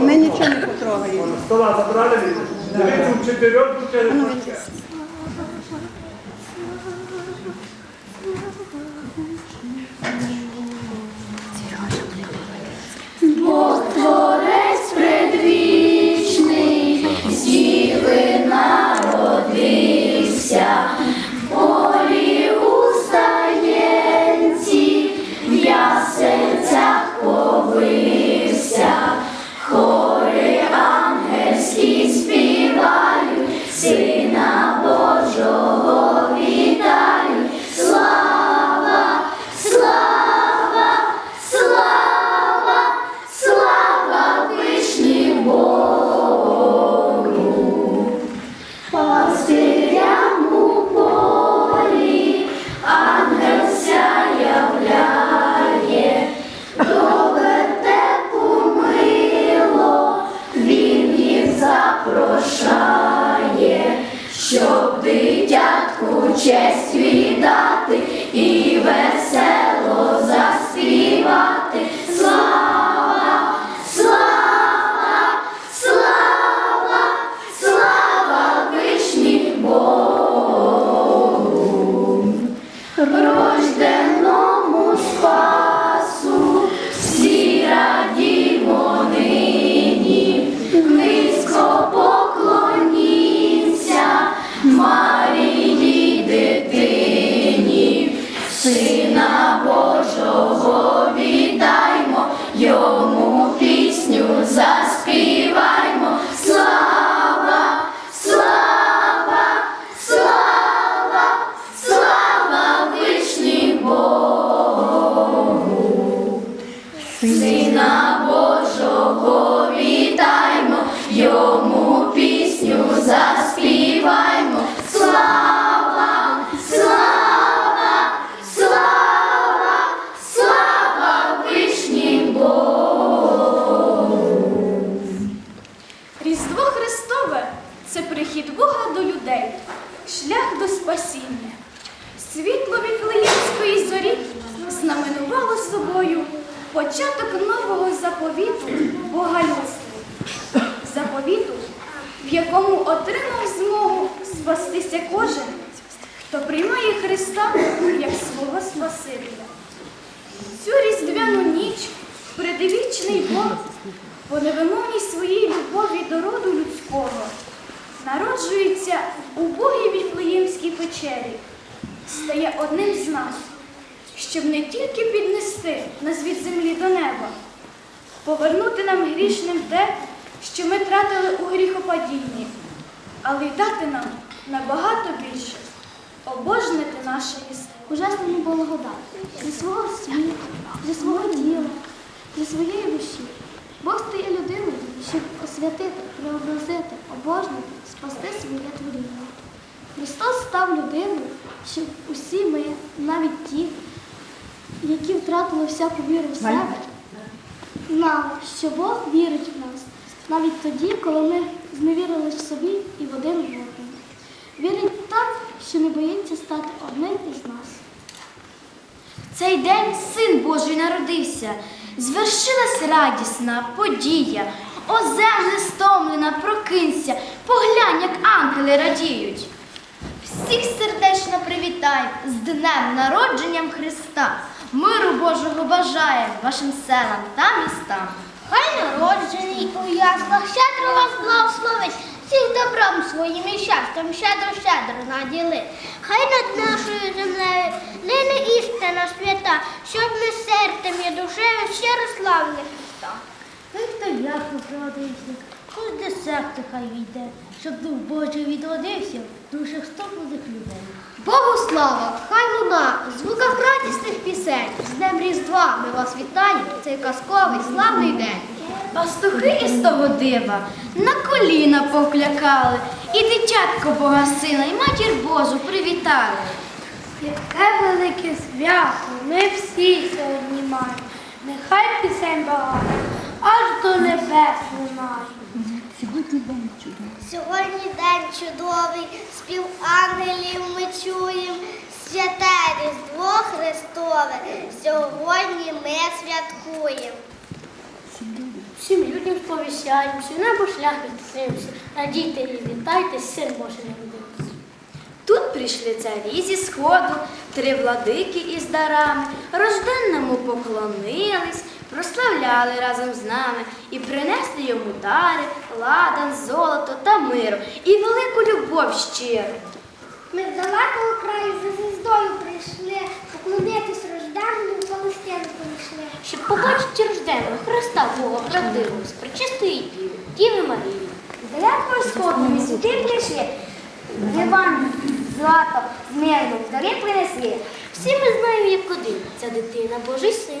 Ми нічого не потрогаємо. Стола забрали? Дивіться, в чотирьох через Творець предвічний, з діви народився, see. Щоб не тільки піднести нас від землі до неба, повернути нам грішним те, що ми тратили у гріхопадінні, але й дати нам набагато більше обожнити наше. Божественну благодать зі свого світу, зі свого тіла, зі своєї душі. Бог стає людиною, щоб освятити, преобразити, обожнити, спасти своє творіння. Христос став людиною, щоб усі ми, навіть ті, які втратили всяку віру в себе, знали, що Бог вірить в нас, навіть тоді, коли ми зневірили в собі і в один в одному. Вірить так, що не боїться стати одним із нас. Цей день Син Божий народився, звершилась радісна подія. О земле стомлена, прокинься, поглянь, як ангели радіють. Всіх сердечно привітай з днем народженням Христа. Миру Божого бажаємо вашим селам та містам. Хай народжений у яслах щедро вас благословить, всіх добром своїм і щастям щедро-щедро наділи. Хай над нашою землею лине істина свята, щоб ми серцем і душею щиро славили Христа. Хай хто як родився, хоч десерти хай війде, щоб дух Божий відродився в душах стоплених людей. Богу слава! Хай луна в звуках радісних пісень. З Днем Різдва ми вас вітаємо цей казковий славний день. Пастухи із того дива на коліна повклякали, і дитятко Бога сина, і матір Божу привітали. Яке велике свято ми всі сьогодні маємо. Нехай пісень багато, аж до небес лунає. Сьогодні день чудовий, спів ангелів ми чуємо. Святе Різдво Христове, сьогодні ми святкуємо. Всім людям сповіщаємо, що небо шлях відкрився. Радійте і вітайте, син Божий народився. Тут прийшли царі зі сходу, три владики із дарами, рожденному поклонились, прославляли разом з нами і принесли йому дари, ладан, золото та миру і велику любов щиру. Ми з далекого краю за звіздою прийшли, поклонитись рожденному Палестину прийшли. Щоб побачити рожденого Христа Бога правдивого з пречистої діви, Діви Марії. З далекого сходу ми сюди прийшли, Іван, злато, з миром, дари принесли. Всі ми знаємо, як один. Ця дитина Божий син.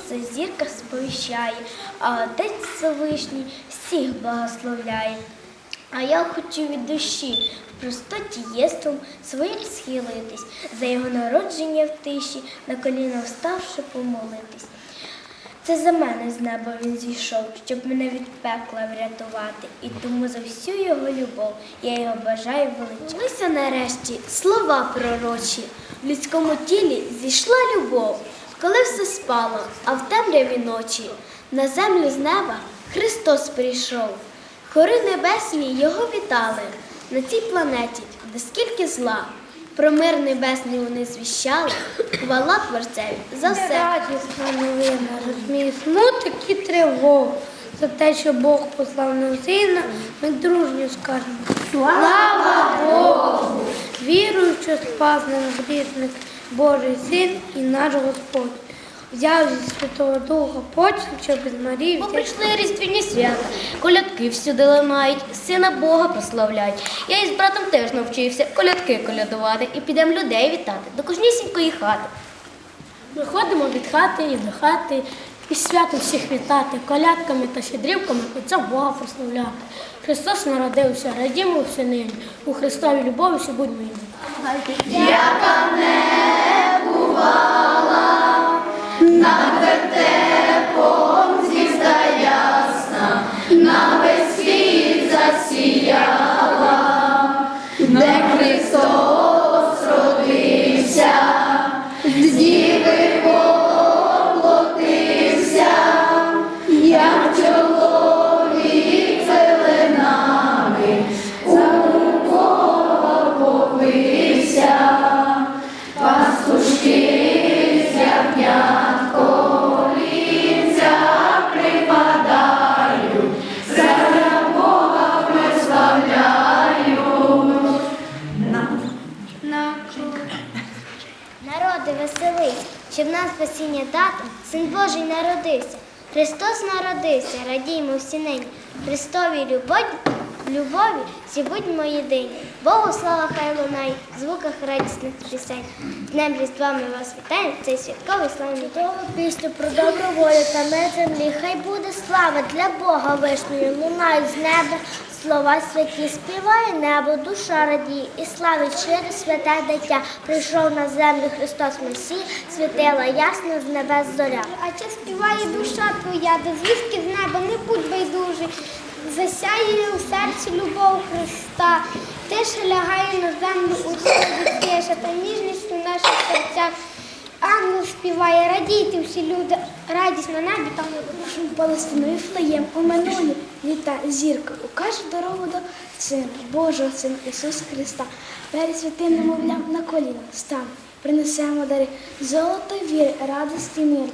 Ісуса зірка сповіщає, а Отець Всевишній всіх благословляє. А я хочу від душі в простоті єством своїм схилитись, за його народження в тиші, на коліна вставши помолитись. Це за мене з неба він зійшов, щоб мене від пекла врятувати. І тому за всю його любов я його бажаю величати. нарешті слова пророчі. В людському тілі зійшла любов, коли все спало, а в темряві ночі на землю з неба Христос прийшов. Хори небесні його вітали на цій планеті, де скільки зла. Про мир небесний вони звіщали, хвала Творцеві за все. Радісна новина, розуміє смуток і тривогу. За те, що Бог послав нам сина, ми дружньо скажемо. Слава Богу! Вірую, що спас нас грішник Божий син і наш Господь. Взяв зі Святого Духа почту, щоб із Марії Бо прийшли різдвяні свята, колядки всюди лунають, сина Бога прославляють. Я із братом теж навчився колядки колядувати і підемо людей вітати до кожнісінької хати. Ми ходимо від хати і до хати, і свято всіх вітати, колядками та щедрівками Отця Бога прославляти. Христос народився, радімо всі нині, у Христові любові, що бувала на Народи, спасіння дати, Син Божий народився. Христос народився, радіймо всі нині. Христові любові любові, всі будьмо єдині. Богу слава хай лунає, в звуках радісних пісень. Днем Різдва ми вас вітаємо, цей святковий славний день. Пісню про добру волю та мир землі, хай буде слава для Бога вишньою, лунають з неба. Слова святі співає небо, душа радіє і славить шире святе дитя. Прийшов на землю Христос Месій, світила ясно з небес зоря. А чи співає душа твоя, до звістки з неба не будь байдужий. Засяє у серці любов Христа, тиша лягає на землю у тиша та ніжність у наших серцях. Ангел співає, радійте всі люди, радість на небі там буде. Палестину у минулі літа зірка укаже дорогу до Сина, Божого Сина Ісуса Христа. Перед святим немовлям на коліна стане, принесемо дари золото віри, радості миру.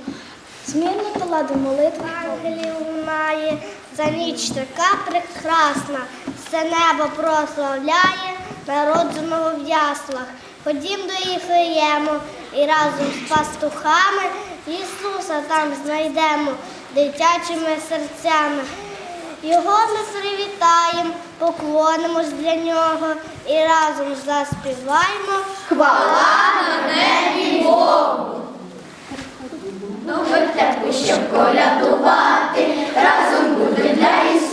Змірно та ладу молитви. Ангелів лунає, за ніч така прекрасна, все небо прославляє народженого в яслах. Ходім до Іфлеєму і разом з пастухами Ісуса там знайдемо дитячими серцями. Його ми привітаємо, поклонимось для нього і разом заспіваємо. До вертепу, щоб колядувати, разом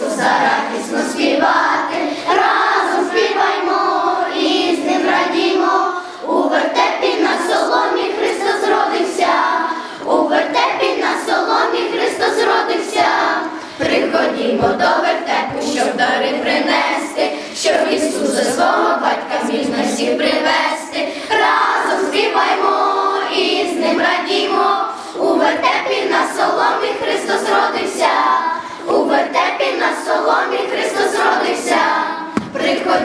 Ісуса радісно співати, разом співаймо і з ним радімо. У вертепі на соломі Христос родився, у вертепі на соломі Христос родився. Приходімо до вертепу, щоб дари принести,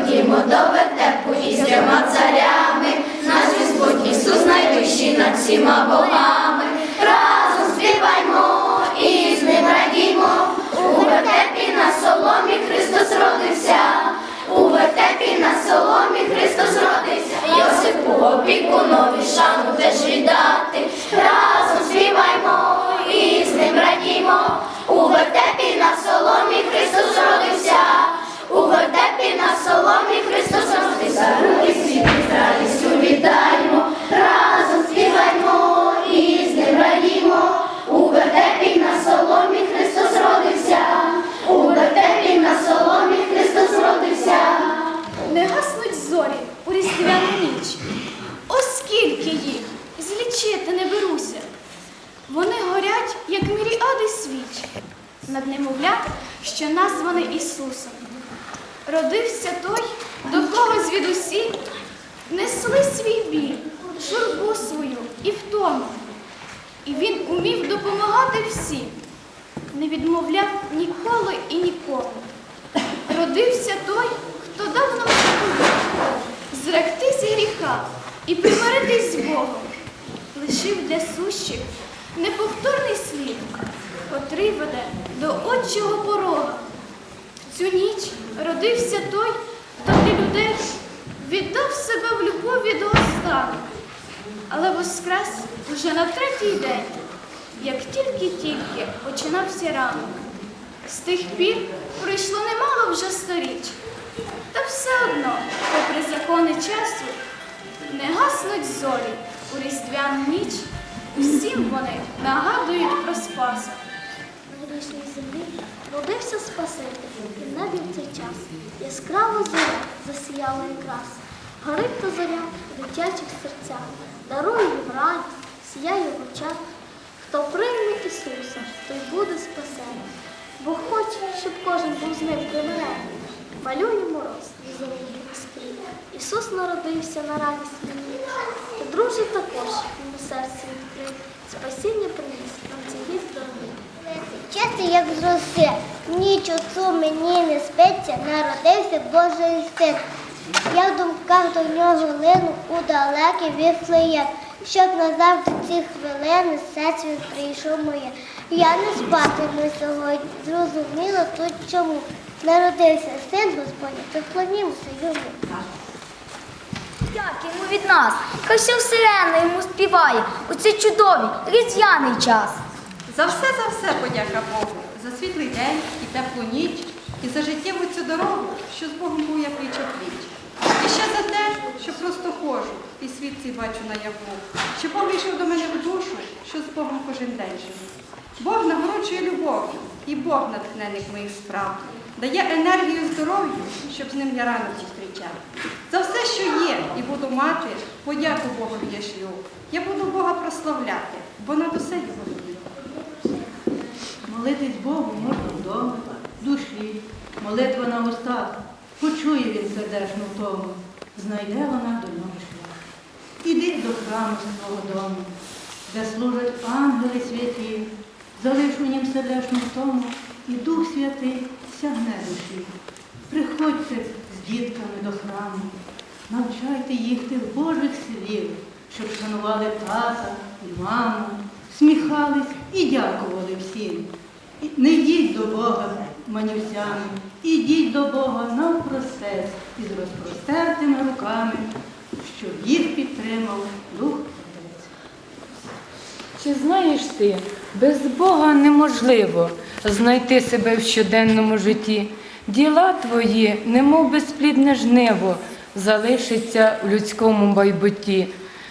Приходімо до вертепу із трьома царями, наш Господь Ісус найвищий над всіма богами. Разом співаймо і з ним радімо. У вертепі на соломі Христос родився, у вертепі на соломі Христос родився. Йосипу опікунові шану теж віддати. Разом співаймо і з ним радімо. У вертепі на соломі Христос родився. Соломі Христос родився. Руки світлі з радістю вітаємо. Разом співаймо і з ним радімо. У вертепі на соломі Христос родився. У вертепі на соломі Христос родився. Не гаснуть зорі у різдвяну ніч. Оскільки їх злічити не беруся. Вони горять, як міріади свіч, над немовлят, що названий Ісусом. Родився той, до кого звідусі несли свій біль, журбу свою і втому. І він умів допомагати всім, не відмовляв ніколи і нікому. Родився той, хто дав нам заповідь зректись гріха і примиритись з Богом, лишив для сущих неповторний слід, котрий веде до отчого порога. В цю ніч родився той, хто для людей віддав себе в любові до останку, але воскрес уже на третій день, як тільки-тільки починався ранок. З тих пір пройшло немало вже сторіч. Та все одно, попри закони часу, не гаснуть зорі у різдвяну ніч. Всім вони нагадують про Спаса. На грішній землі родився Спаситель, і в небі в цей час яскрава зоря засіяла якраз. Горить та зоря в дитячих серцях, дарує їм радість, сіяє в очах. Хто прийме Ісуса, той буде спасений, бо хоче, щоб кожен був з ним примирений. Малює мороз. Ісус народився на радість мені. Друже також йому серце відкрив. Спасіння приніс нам цей гість дорогий. Часто, як з роси, ніч оцу мені не спиться, народився Божий син. Я в думках до нього лину у далекий віфлеєм, щоб назавжди ці хвилини серце прийшов моє. Я не спатиму сьогодні, зрозуміло тут чому. Народився син Господній, то вклонімося йому. Як йому від нас, хай вся вселена йому співає у цей чудовий різдвяний час. За все, за все подяка Богу, за світлий день і теплу ніч, і за життєву цю дорогу, що з Богом був я пліч пліч. І ще за те, що просто ходжу, і світ цей бачу наяву, що Бог війшов до мене в душу, що з Богом кожен день живу. Бог нагороджує любов'ю, і Бог натхненник моїх справ, дає енергію здоров'ю, щоб з ним я рано зустрічав. За все, що є, і буду мати, подяку Богу я шлю. Я буду Бога прославляти, бо над усе його люблю. Молитись Богу можна вдома, душі, молитва на устах, почує він сердечну втому, знайде вона до нього шлях. Іди до храму свого дому, де служать ангели святі, залиш у нім сердечну втому, і Дух Святий сягне душі. Приходьте з дітками до храму, навчайте їх тих Божих слів, щоб шанували тата і маму, сміхались і дякували всім. Не йдіть до Бога манівцями, ідіть до Бога навпростець із розпростертими руками, щоб їх підтримав Дух Отець. Чи знаєш ти, без Бога неможливо знайти себе в щоденному житті. Діла твої, немов безплідне жниво, залишиться в людському байбутті.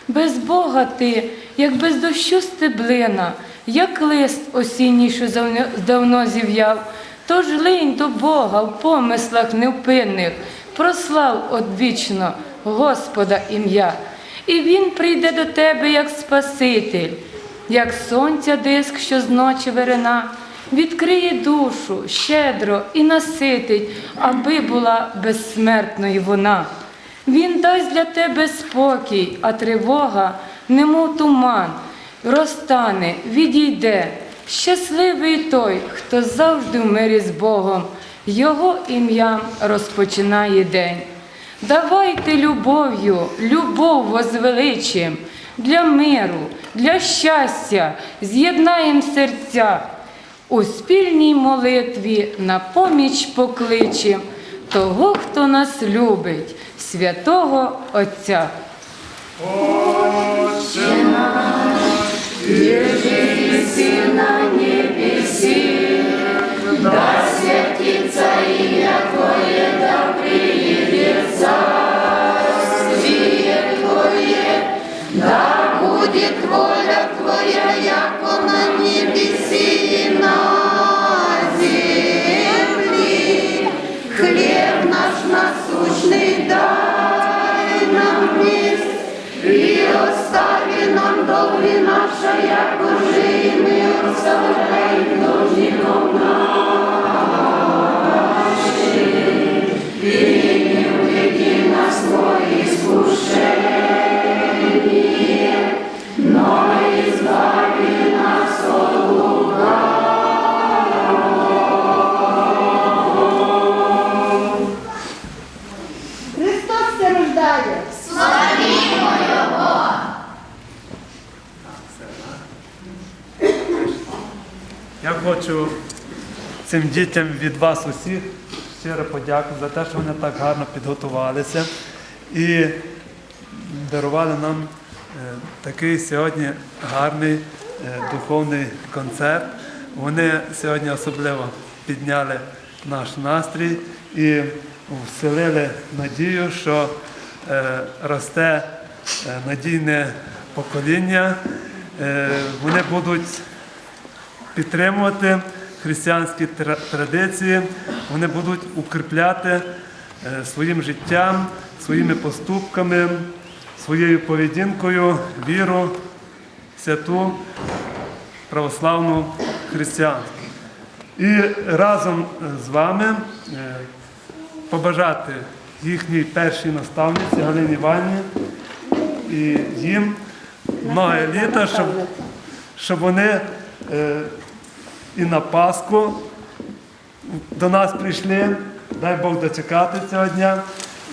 Без Бога ти, як без дощу стеблина, як лист осінній, що давно зів'яв. Тож линь до Бога в помислах невпинних, прослав одвічно Господа ім'я. І Він прийде до тебе як Спаситель, як сонця диск, що з ночі верена, відкриє душу щедро і наситить, аби була безсмертною вона. Він дасть для тебе спокій, а тривога, немов туман, розтане, відійде. Щасливий той, хто завжди в мирі з Богом, Його ім'ям розпочинає день. Давайте любов'ю, любов возвеличим для миру, для щастя, з'єднаєм серця. У спільній молитві на поміч покличем того, хто нас любить, святого Отця. Христос цим дітям від вас усіх щиро подякувати за те, що вони так гарно підготувалися і дарували нам е, такий сьогодні гарний е, духовний концерт. Вони сьогодні особливо підняли наш настрій і вселили надію, що е, росте надійне покоління. Вони будуть підтримувати християнські традиції, вони будуть укріпляти е, своїм життям, своїми поступками, своєю поведінкою віру, святу православну християнську. І разом з вами е, побажати їхній першій наставниці Галині Іванівні і їм много літа, щоб, щоб вони е, і на Пасху до нас прийшли, дай Бог дочекати цього дня,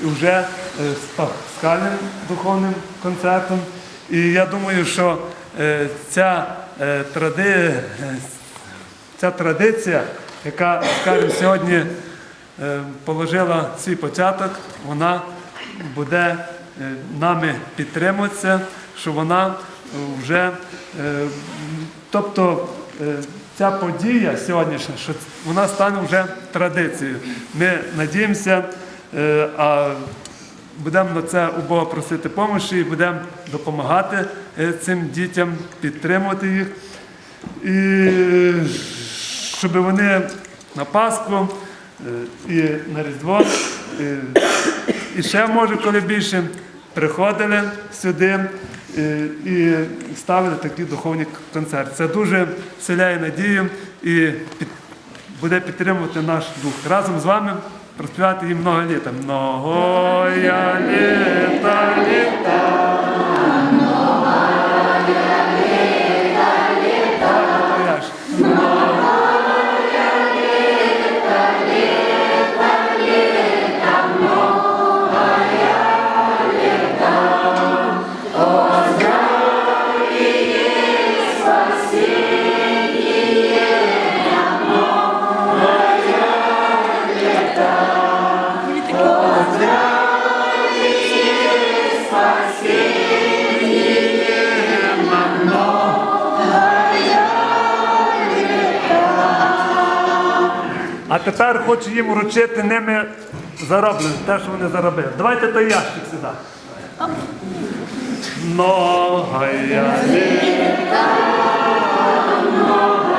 і вже е, з пасхальним духовним концертом. І я думаю, що е, ця, е, тради, ця традиція, яка, скажімо, сьогодні положила свій початок, вона буде нами підтримуватися, що вона вже, тобто ця подія сьогоднішня, що вона стане вже традицією. Ми надіємося, е, а будемо на це у Бога просити допомоги і будемо допомагати е, цим дітям, підтримувати їх. І щоб вони на Пасху е, і на Різдво, і ще може, коли більше приходили сюди і ставити такі духовні концерти. Це дуже вселяє надію і буде підтримувати наш дух. Разом з вами проспівати їм много літа. Много літа, літа. А тепер хочу їм вручити ними зароблене, те, що вони заробили. Давайте той ящик сюди. Многая літа. Многая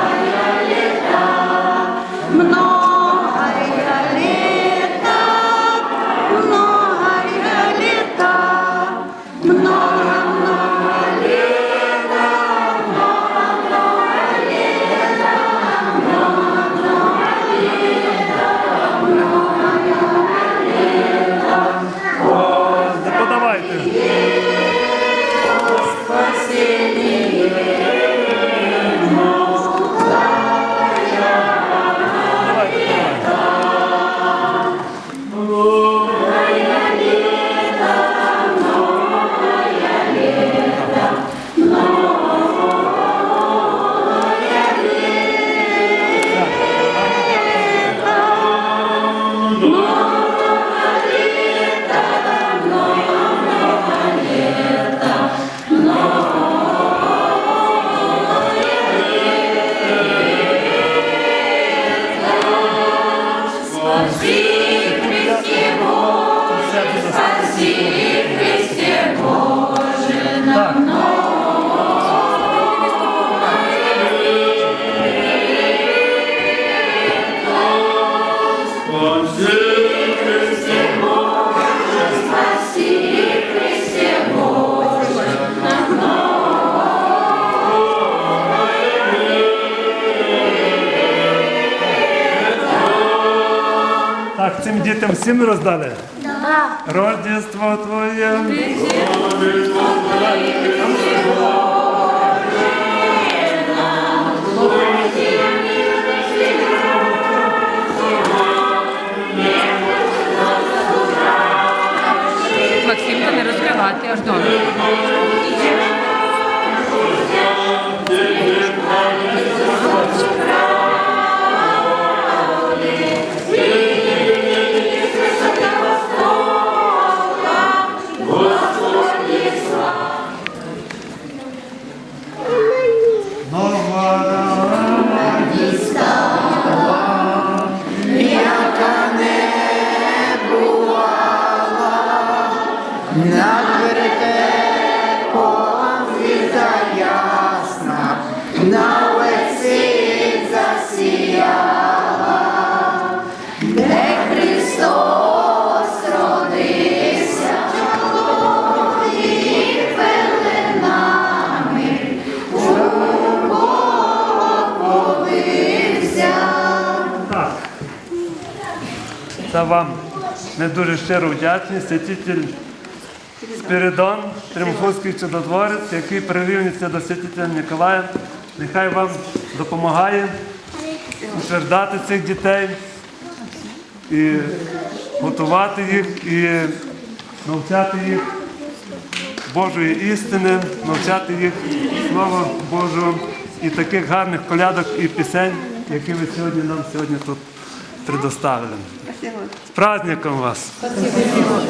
всім роздали? Так. Рождество твоє. Максимка не розкривати аж дома. Так. Щиро вдячні. Святитель Спіридон, Тримфузький чудотворець, який прирівнюється до святителя Ніколая. Нехай вам допомагає утверждати цих дітей і готувати їх, і навчати їх Божої істини, навчати їх Слова Божого і таких гарних колядок і пісень, які ви сьогодні нам сьогодні тут предоставлен. Спасибо. С праздником вас! Спасибо.